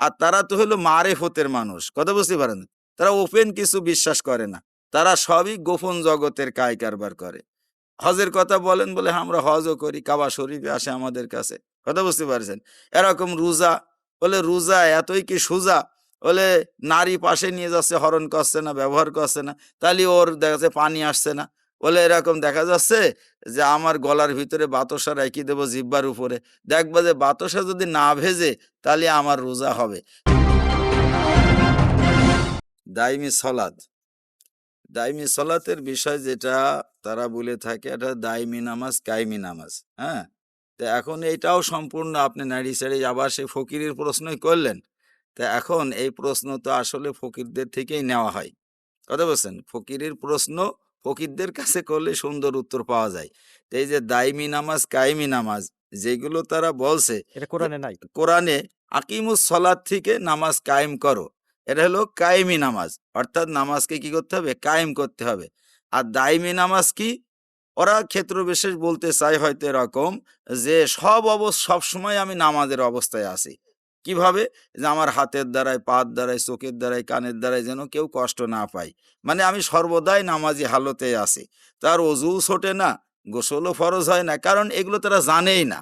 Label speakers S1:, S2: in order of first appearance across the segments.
S1: আর তারা তো হলো মারে ফতের মানুষ, কথা বুঝতে পারেন? তারা ওপেন কিছু বিশ্বাস করে না। তারা সবই গোপন জগতের কায় কারবার করে। হজের কথা বলেন বলে আমরা হজও করি, কাবা শরীফে আসে আমাদের কাছে, কথা বুঝতে পারছেন? এরকম রোজা, বলে রোজা এতই কি সোজা? বলে নারী পাশে নিয়ে যাচ্ছে, হরণ করছে না, ব্যবহার করছে না, তাহলে ওর দেখা যাচ্ছে পানি আসছে না। বলে এরকম দেখা যাচ্ছে যে, আমার গলার ভিতরে বাতসা রেখে দেবো জিব্বার উপরে। দেখবা যে, বাতসা যদি না ভেজে, তাহলে আমার রোজা হবে। দাইমি সলাদ দাইমি সলাতের বিষয় যেটা তারা বলে থাকে, এটা দাইমি নামাজ, কাইমি নামাজ হ্যাঁ? তো এখন এইটাও সম্পূর্ণ আপনি নাড়ি সাড়ি আবার সেই ফকিরের প্রশ্নই করলেন। তা এখন এই প্রশ্ন তো আসলে ফকিরদের থেকেই নেওয়া হয়। কথা বলছেন? ফকিরের প্রশ্ন ফকিরদের কাছে করলে সুন্দর উত্তর পাওয়া যায়। তো এই যে দাইমি নামাজ কাইমি নামাজ যেগুলো তারা বলছে
S2: এটা কোরআনে নাই।
S1: কোরআনে আকিমুস সলাদ থেকে নামাজ কায়েম করো। এটা হলো কায়েমি নামাজ অর্থাৎ নামাজকে কি করতে হবে? কায়েম করতে হবে। আর দাইমি নামাজ কি? ওরা ক্ষেত্র বিশেষ বলতে চায় হয়তো এরকম যে সব অবস সবসময় আমি নামাজের অবস্থায় আছি। কীভাবে? যে আমার হাতের দ্বারাই পাত দ্বারাই চোখের দ্বারাই কানের দ্বারাই যেন কেউ কষ্ট না পায়। মানে আমি সর্বদাই নামাজি হালতে আছি। তার অজু ছোটে না, গোসলও ফরজ হয় না, কারণ এগুলো তারা জানেই না।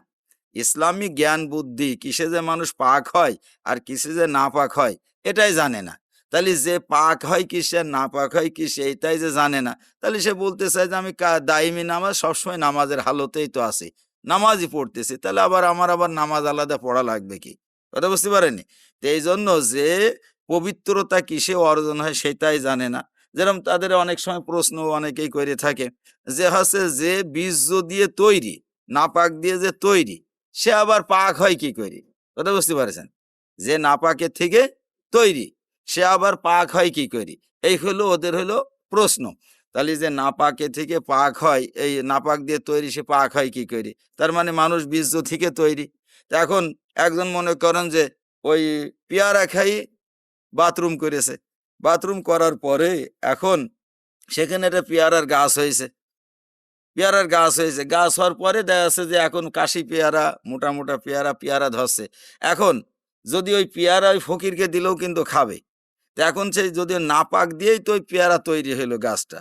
S1: ইসলামী জ্ঞান, বুদ্ধি, কিসে যে মানুষ পাক হয় আর কিসে যে না পাক হয়, এটাই জানে না। তাহলে যে পাক হয় কিসে না পাক হয় কিসে, এটাই যে জানে না। তাহলে সে বলতে চায় যে আমি দাইমি নামাজ সবসময় নামাজের হালতেই তো আছি। নামাজই পড়তেছি, তাহলে আবার আমার আবার নামাজ আলাদা পড়া লাগবে কি? কথা বুঝতে পারেনি তো এই জন্য যে পবিত্রতা কিসে অর্জন হয় সেটাই জানে না। যেরকম তাদের অনেক সময় প্রশ্ন অনেকেই করে থাকে যে হচ্ছে যে বীজ দিয়ে তৈরি, নাপাক দিয়ে যে তৈরি, সে আবার পাক হয় কি করে? কথা বুঝতে পারছেন? যে নাপাকের থেকে তৈরি, সে আবার পাক হয় কি করি? এই হলো ওদের হলো প্রশ্ন। তাহলে যে নাপাকে থেকে পাক হয়, এই নাপাক দিয়ে তৈরি সে পাক হয় কি করি? তার মানে মানুষ বীর্য থেকে তৈরি। এখন একজন মনে করেন যে ওই পেয়ারা খাই, বাথরুম করেছে। বাথরুম করার পরে এখন সেখানে একটা পেয়ারার গাছ হয়েছে। পেয়ারার গাছ হয়েছে। গাছ হওয়ার পরে দেখা যাচ্ছে যে এখন কাশি পেয়ারা, মোটা মোটা পেয়ারা পেয়ারা ধরছে। এখন যদি ওই পেয়ারা ওই ফকিরকে দিলেও কিন্তু খাবে। তো এখন সেই যদি নাপাক দিয়েই তো ওই পেয়ারা তৈরি হলো গাছটা।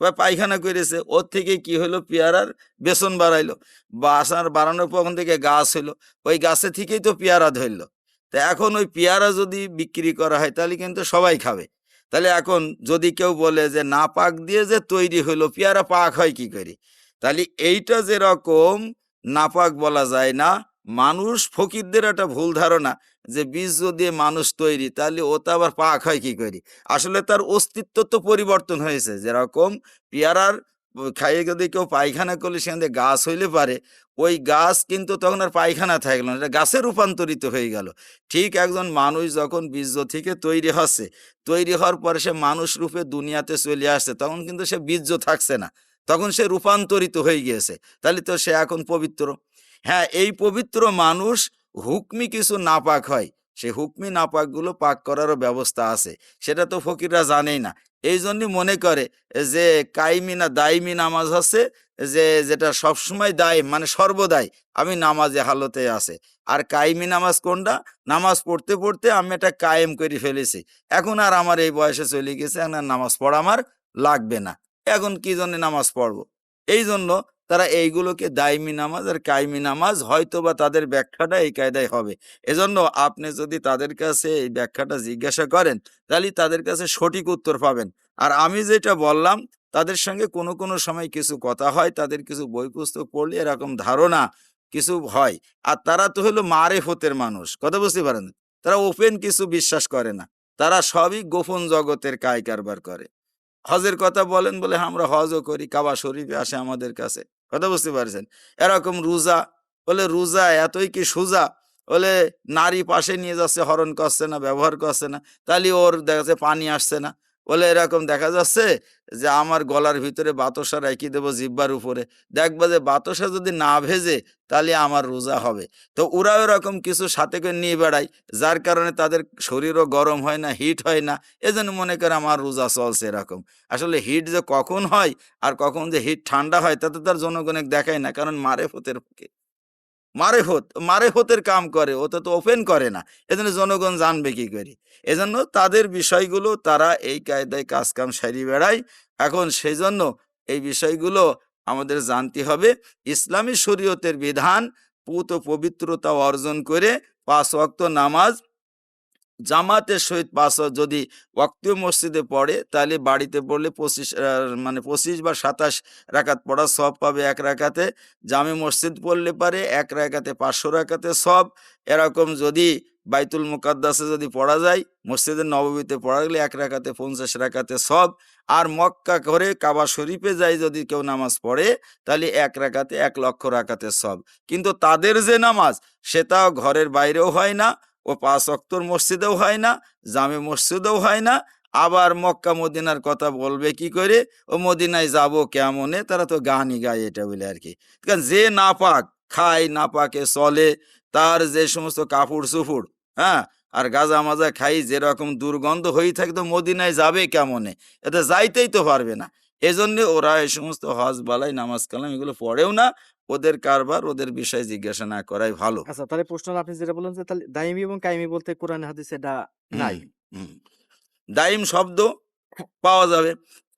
S1: বা পায়খানা করেছে, ওর থেকে কি হলো পেয়ারার বেসন বাড়াইলো। বাসার বাড়ানোর পর থেকে গাছ হলো, ওই গাছে থেকেই তো পেয়ারা ধরলো। তা এখন ওই পেয়ারা যদি বিক্রি করা হয়, তাহলে কিন্তু সবাই খাবে। তাহলে এখন যদি কেউ বলে যে, না, পাক দিয়ে যে তৈরি হলো, পেয়ারা পাক হয় কি করে? তাহলে এইটা যেরকম নাপাক বলা যায় না মানুষ ফকিরদের একটা ভুল ধারণা যে বীজ দিয়ে মানুষ তৈরি, তাহলে ও তো আবার পাক হয় কি করি? আসলে তার অস্তিত্ব তো পরিবর্তন হয়েছে। যেরকম পেয়ারার খাইয়ে যদি কেউ পায়খানা করলে সেখান গাছ হইলে পারে, ওই গাছ কিন্তু তখন আর পায়খানা থাকল না, এটা গাছে রূপান্তরিত হয়ে গেল। ঠিক একজন মানুষ যখন বীর্য থেকে তৈরি হচ্ছে, তৈরি হওয়ার পরে সে মানুষ রূপে দুনিয়াতে চলে আসছে, তখন কিন্তু সে বীর্য থাকছে না, তখন সে রূপান্তরিত হয়ে গিয়েছে। তাহলে তো সে এখন পবিত্র। হ্যাঁ এই পবিত্র মানুষ হুকমি কিছু নাপাক হয়। সে হুকমি নাপাকগুলো পাক করারও ব্যবস্থা আছে। সেটা তো ফকিররা জানেই না। এই জন্যই মনে করে যে কাইমি না দাইমি নামাজ হচ্ছে যে যেটা সবসময় দায় মানে সর্বদাই। আমি নামাজে হালতে আছে। আর কাইমি নামাজ কোনটা? নামাজ পড়তে পড়তে আমি এটা কায়েম করে ফেলেছি। এখন আর আমার এই বয়সে চলে গেছে, এখন আর নামাজ পড়া আমার লাগবে না। এখন কি জন্য নামাজ পড়ব? এই জন্য তারা এইগুলোকে দাইমি নামাজ আর কাইমি নামাজ হয়তো বা তাদের ব্যাখ্যাটা এই কায়দায় হবে। এজন্য আপনি যদি তাদের কাছে এই ব্যাখ্যাটা জিজ্ঞাসা করেন, তাহলে তাদের কাছে সঠিক উত্তর পাবেন। আর আমি যেটা বললাম, তাদের সঙ্গে কোনো কোনো সময় কিছু কথা হয়, তাদের কিছু বই পুস্তক পড়লে এরকম ধারণা কিছু হয়। আর তারা তো হলো মারে ফতের মানুষ, কথা বুঝতে পারেন? তারা ওপেন কিছু বিশ্বাস করে না। তারা সবই গোপন জগতের কায় কারবার করে। হজের কথা বলেন বলে আমরা হজও করি, কাবা শরীফে আসে আমাদের কাছে। কথা বুঝতে পারছেন। এরকম রোজা, বলে রোজা এতই কি সোজা? বলে নারী পাশে নিয়ে যাচ্ছে, হরণ করছে না, ব্যবহার করছে না, তাহলে ওর দেখা যাচ্ছে পানি আসছে না। বলে এরকম দেখা যাচ্ছে যে, আমার গলার ভিতরে বাতসা রেখে দেবো জিব্বার উপরে। দেখবা যে, বাতসা যদি না ভেজে, তাহলে আমার রোজা হবে। তো ওরা এরকম কিছু সাথে করে নিয়ে বেড়ায়, যার কারণে তাদের শরীরও গরম হয় না হিট হয় না, এজন্য মনে করে আমার রোজা চলছে এরকম। আসলে হিট যে কখন হয় আর কখন যে হিট ঠান্ডা হয় তাতে তার জনগণে দেখায় না, কারণ মারে ফতের মারেফত, মারেফতের কাম করে, ওতে তো ওপেন করে না। এজন্য জনগণ জানবে কি করে? এজন্য তাদের বিষয়গুলো তারা এই কায়দায় কাজকাম সারি বেড়ায়। এখন সেই জন্য এই বিষয়গুলো আমাদের জানতে হবে। ইসলামী শরীয়তের বিধান, পুত পবিত্রতা অর্জন করে পাঁচ অক্ত নামাজ জামাতের সহিত পাঁচ যদি ওয়াক্তীয় মসজিদে পড়ে, তাহলে বাড়িতে পড়লে পঁচিশ মানে পঁচিশ বা সাতাশ রাকাত পড়া সব পাবে এক রাকাতে। জামে মসজিদ পড়লে পারে এক রাকাতে পাঁচশো রাকাতে সব এরকম যদি বাইতুল মুকাদ্দাসে যদি পড়া যায়, মসজিদের নববীতে পড়া গেলে এক রাকাতে পঞ্চাশ রাকাতে সব আর মক্কা করে কাবা শরীফে যাই যদি কেউ নামাজ পড়ে, তাহলে এক রাকাতে এক লক্ষ রাকাতে সব কিন্তু তাদের যে নামাজ, সেটাও ঘরের বাইরেও হয় না। ও পাঁচ অক্তর মসজিদেও হয় না, জামে মসজিদেও হয় না। আবার মক্কা মদিনার কথা বলবে কি করে? ও মদিনায় যাব কেমনে? তারা তো গানই গায় এটা বলে আর কি কারণ যে নাপাক, খায়, নাপাকে চলে, তার যে সমস্ত কাপড় চুপুড় হ্যাঁ আর গাজা মাজা খাই যেরকম দুর্গন্ধ হয়ে থাকে তো মদিনায় যাবে কেমনে? এতে যাইতেই তো পারবে না। এজন্য ওরা এই সমস্ত হজ বালাই নামাজ কালাম এগুলো পড়েও না ওদের কারবার ওদের বিষয়ে জিজ্ঞাসা না করাই ভালো।
S2: আচ্ছা তাহলে প্রশ্ন আপনি যেটা বললেন যে তাহলে দাইমি এবং কাইমি বলতে কোরআন হাদিস এটা নাই।
S1: দাইম শব্দ পাওয়া যাবে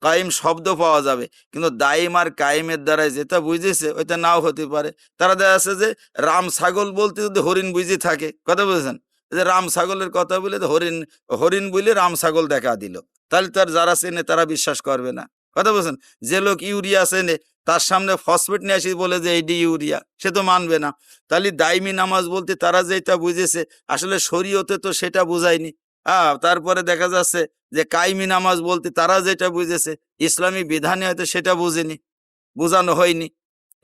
S1: কায়েম শব্দ পাওয়া যাবে কিন্তু দাইম আর কায়েমের দ্বারাই যেটা বুঝেছে ওইটা নাও হতে পারে। তারা দেখা যাচ্ছে যে রাম ছাগল বলতে যদি হরিণ বুঝে থাকে কথা বুঝেছেন? যে রাম ছাগলের কথা বলে তো হরিণ হরিণ বলে রাম ছাগল দেখা দিল। তাহলে তার যারা চেনে তারা বিশ্বাস করবে না। কথা বলছেন? যে লোক ইউরিয়া চেনে, তার সামনে ফসফেট নিয়ে আসি বলে যে এইটি ইউরিয়া, সে তো মানবে না। তাহলে দাইমি নামাজ বলতে তারা যেটা বুঝেছে, আসলে শরীয়তে তো সেটা বুঝায়নি। হ্যাঁ তারপরে দেখা যাচ্ছে যে কাইমি নামাজ বলতে তারা যেটা বুঝেছে, ইসলামী বিধানে হয়তো সেটা বুঝেনি, বোঝানো হয়নি।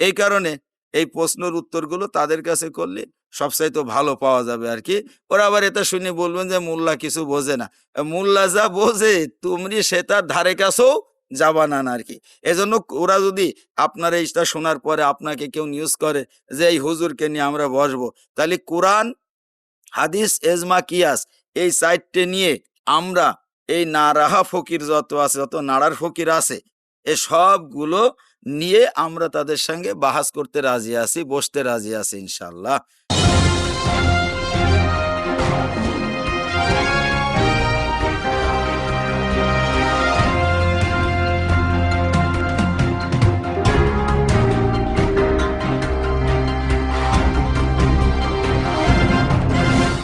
S1: এই কারণে এই প্রশ্নের উত্তরগুলো তাদের কাছে করলে সবচাইতে ভালো পাওয়া যাবে আর কি। ওরা আবার এটা শুনে বলবেন যে, মোল্লা কিছু বোঝে না। মোল্লা যা বোঝে তুমি সে তার ধারে কাছেও যাবা না আর কি এজন্য ওরা যদি আপনার এইটা শোনার পরে আপনাকে কেউ নিউজ করে যে, এই হুজুরকে নিয়ে আমরা বসবো। তাহলে কোরআন, হাদিস, এজমা, কিয়াস এই সাইডটে নিয়ে আমরা এই নারাহা ফকির যত আছে, যত নাড়ার ফকির আছে, এ সবগুলো নিয়ে আমরা তাদের সঙ্গে বাহাস করতে রাজি আছি, বসতে রাজি আছি ইনশাল্লাহ